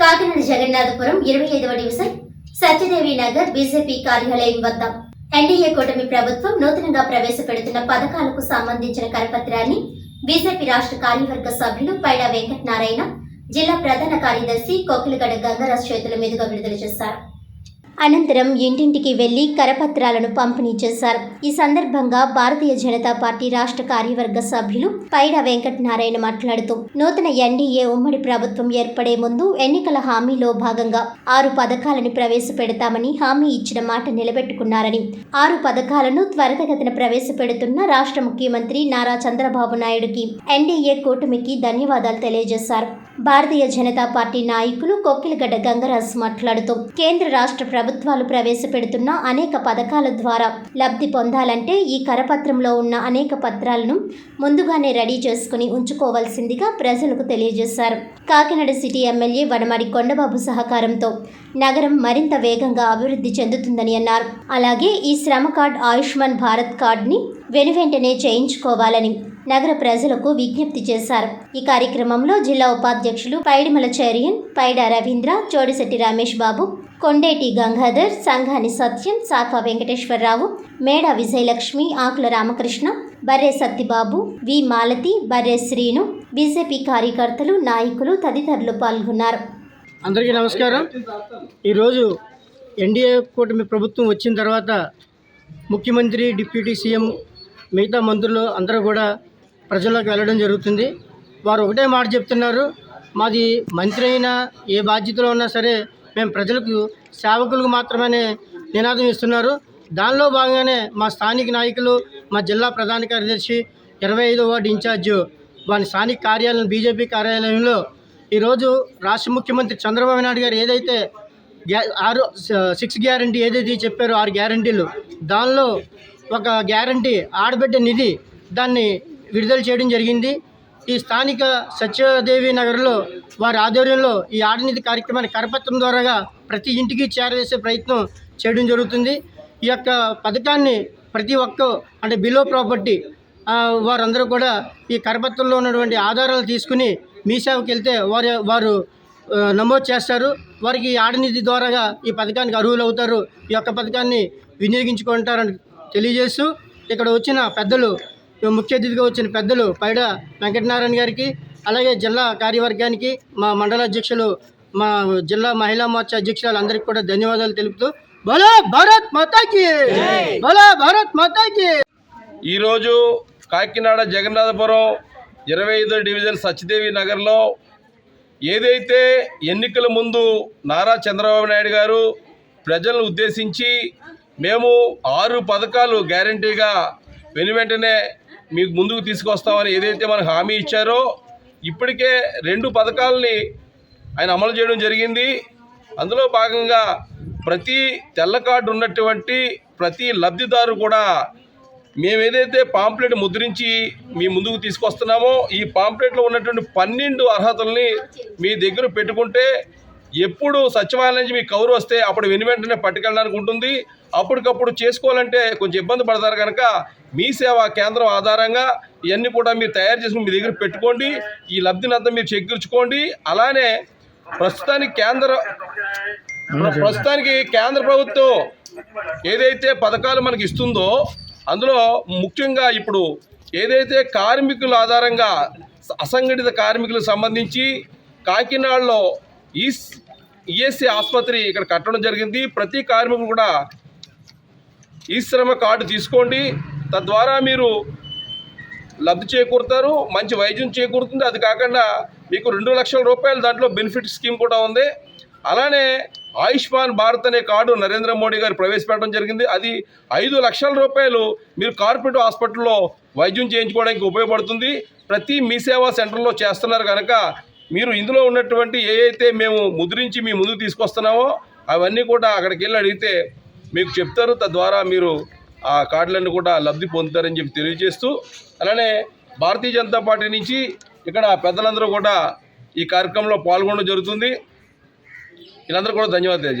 కాకినాడ జగన్నాథపురం ఇరవై ఐదవ division Satyadevi Nagar BJP కార్యాలయం వద్ద. ఎన్డీఏ కూటమి ప్రభుత్వం నూతనంగా ప్రవేశపెడుతున్న పథకాలకు సంబంధించిన కరపత్రాన్ని బీజేపీ రాష్ట్ర కార్యవర్గ సభ్యులు పైడా వెంకటనారాయణ జిల్లా ప్రధాన కార్యదర్శి కోకిలగడ గంగరాజ్ చేతుల మీదుగా విడుదల చేశారు. అనంతరం ఇంటింటికి వెళ్ళి కరపత్రాలను పంపిణీ చేశారు. ఈ సందర్భంగా భారతీయ జనతా పార్టీ రాష్ట్ర కార్యవర్గ సభ్యులు పైడ వెంకటనారాయణ మాట్లాడుతూ నూతన ఎన్డీఏ ఉమ్మడి ప్రభుత్వం ఏర్పడే ముందు ఎన్నికల హామీలో భాగంగా ఆరు పథకాలను ప్రవేశపెడతామని హామీ ఇచ్చిన మాట నిలబెట్టుకున్నారని ఆరు పథకాలను త్వరితగతిన ప్రవేశపెడుతున్న రాష్ట్ర ముఖ్యమంత్రి నారా చంద్రబాబు నాయుడుకి ఎన్డీఏ కూటమికి ధన్యవాదాలు తెలియజేశారు. భారతీయ జనతా పార్టీ నాయకులు కొక్కిలగడ్డ గంగరాజ్ మాట్లాడుతూ కేంద్ర రాష్ట్ర ప్రభుత్వాలు ప్రవేశపెడుతున్న అనేక పథకాల ద్వారా లబ్ధి పొందాలంటే ఈ కరపత్రంలో ఉన్న అనేక పత్రాలను ముందుగానే రెడీ చేసుకుని ఉంచుకోవాల్సిందిగా ప్రజలకు తెలియజేశారు. కాకినాడ సిటీ ఎమ్మెల్యే వనమడి కొండబాబు సహకారంతో నగరం మరింత వేగంగా అభివృద్ధి చెందుతుందని అన్నారు. అలాగే ఈ శ్రమ కార్డ్ ఆయుష్మాన్ భారత్ కార్డ్ని వెనువెంటనే చేయించుకోవాలని నగర ప్రజలకు విజ్ఞప్తి చేశారు. ఈ కార్యక్రమంలో జిల్లా ఉపాధ్యక్షులు పైడిమల చైర్యన్ పైడ రవీంద్ర చోడిశెట్టి రమేష్ బాబు కొండేటి గంగాధర్ సంఘాని సత్యం శాఖ వెంకటేశ్వరరావు మేడ విజయలక్ష్మి ఆకుల రామకృష్ణ బర్రే సత్తిబాబు వి మాలతి బర్రే శ్రీను బీజేపీ కార్యకర్తలు నాయకులు తదితరులు పాల్గొన్నారు. అందరికీ నమస్కారం. ఈరోజు ఎన్డీఏ కూటమి ప్రభుత్వం వచ్చిన తర్వాత ముఖ్యమంత్రి డిప్యూటీ సీఎం మిగతా మంత్రులు అందరూ కూడా ప్రజల్లోకి వెళ్ళడం జరుగుతుంది. వారు ఒకటే మాట చెప్తున్నారు. మాది మంత్రి అయినా ఏ బాధ్యతలో ఉన్నా సరే మేము ప్రజలకు సేవకులకు మాత్రమే నినాదం ఇస్తున్నారు. దానిలో భాగంగానే మా స్థానిక నాయకులు మా జిల్లా ప్రధాన కార్యదర్శి ఇరవై ఐదో వార్డు ఇన్ఛార్జు వారి స్థానిక కార్యాలయం బీజేపీ కార్యాలయంలో ఈరోజు రాష్ట్ర ముఖ్యమంత్రి చంద్రబాబు నాయుడు గారు ఏదైతే గ్యా ఆరు సిక్స్ గ్యారంటీ ఏదైతే చెప్పారో ఆరు గ్యారంటీలు దానిలో ఒక గ్యారంటీ ఆడబిడ్డ నిధి దాన్ని విడుదల చేయడం జరిగింది. ఈ స్థానిక సత్యదేవి నగర్లో వారి ఆధ్వర్యంలో ఈ ఆడనిధి కార్యక్రమాన్ని కరపత్రం ద్వారాగా ప్రతి ఇంటికి చేరవేసే ప్రయత్నం చేయడం జరుగుతుంది. ఈ యొక్క పథకాన్ని ప్రతి ఒక్క అంటే బిలో ప్రాపర్టీ వారందరూ కూడా ఈ కరపత్రంలో ఉన్నటువంటి ఆధారాలు తీసుకుని మీ సేవకి వెళ్తే వారు వారు నమోదు చేస్తారు. వారికి ఈ ఆడనిధి ద్వారాగా ఈ పథకానికి అర్హులు అవుతారు ఈ యొక్క పథకాన్ని వినియోగించుకుంటారని తెలియజేస్తూ ఇక్కడ వచ్చిన పెద్దలు ముఖ్య అతిథిగా వచ్చిన పెద్దలు పైడ వెంకటనారాయణ గారికి అలాగే జిల్లా కార్యవర్గానికి మా మండల అధ్యక్షులు మా జిల్లా మహిళా మోర్చా అధ్యక్షులు అందరికీ కూడా ధన్యవాదాలు తెలుపుతూ బలో భారత్ మాతాకి! బలో భారత్ మాతాకి! ఈరోజు కాకినాడ జగన్నాథపురం ఇరవై ఐదో డివిజన్ సత్యదేవి నగర్లో ఏదైతే ఎన్నికల ముందు నారా చంద్రబాబు నాయుడు గారు ప్రజలను ఉద్దేశించి మేము ఆరు పథకాలు గ్యారంటీగా వెను వెంటనే మీకు ముందుకు తీసుకొస్తామని ఏదైతే మనకు హామీ ఇచ్చారో ఇప్పటికే రెండు పథకాలని ఆయన అమలు చేయడం జరిగింది. అందులో భాగంగా ప్రతి తెల్ల కార్డు ఉన్నటువంటి ప్రతి లబ్ధిదారు కూడా మేము ఏదైతే పాంప్లెట్ ముద్రించి మీ ముందుకు తీసుకొస్తున్నామో ఈ పాంప్లెట్లో ఉన్నటువంటి పన్నెండు అర్హతల్ని మీ దగ్గర పెట్టుకుంటే ఎప్పుడు సచివాలయం నుంచి మీకు కౌరు వస్తే అప్పుడు వెను వెంటనే పట్టుకెళ్ళడానికి ఉంటుంది. అప్పటికప్పుడు చేసుకోవాలంటే కొంచెం ఇబ్బంది పడతారు కనుక మీ సేవా కేంద్రం ఆధారంగా ఇవన్నీ కూడా మీరు తయారు చేసుకుని మీ దగ్గర పెట్టుకోండి. ఈ లబ్ధినంతా మీరు చెక్కించుకోండి అలానే ప్రస్తుతానికి కేంద్ర ప్రస్తుతానికి కేంద్ర ప్రభుత్వం ఏదైతే పథకాలు మనకి ఇస్తుందో అందులో ముఖ్యంగా ఇప్పుడు ఏదైతే కార్మికుల ఆధారంగా అసంఘటిత కార్మికులకు సంబంధించి కాకినాడలో ఈస్ ఈఎస్సీ ఆసుపత్రి ఇక్కడ కట్టడం జరిగింది. ప్రతి కార్మికుడు కూడా ఈ శ్రమ కార్డు తీసుకోండి. తద్వారా మీరు లబ్ధి చేకూరుతారు మంచి వైద్యం చేకూరుతుంది. అది కాకుండా మీకు రెండు లక్షల రూపాయలు దాంట్లో బెనిఫిట్ స్కీమ్ కూడా ఉంది. అలానే ఆయుష్మాన్ భారత్ అనే కార్డు నరేంద్ర మోడీ గారు ప్రవేశపెట్టడం జరిగింది. అది ఐదు లక్షల రూపాయలు మీరు కార్పొరేట్ హాస్పిటల్లో వైద్యం చేయించుకోవడానికి ఉపయోగపడుతుంది. ప్రతి మీ సేవా సెంటర్లో చేస్తున్నారు కనుక మీరు ఇందులో ఉన్నటువంటి ఏ మేము ముద్రించి మీ ముందుకు తీసుకొస్తున్నామో అవన్నీ కూడా అక్కడికి వెళ్ళి అడిగితే మీకు చెప్తారు తద్వారా మీరు ఆ కార్డులను కూడా లబ్ధి పొందుతారని చెప్పి తెలియజేస్తూ అలానే భారతీయ జనతా పార్టీ నుంచి ఇక్కడ పెద్దలందరూ కూడా ఈ కార్యక్రమంలో పాల్గొనడం జరుగుతుంది. వీళ్ళందరూ కూడా ధన్యవాదాలు తెలియజేస్తారు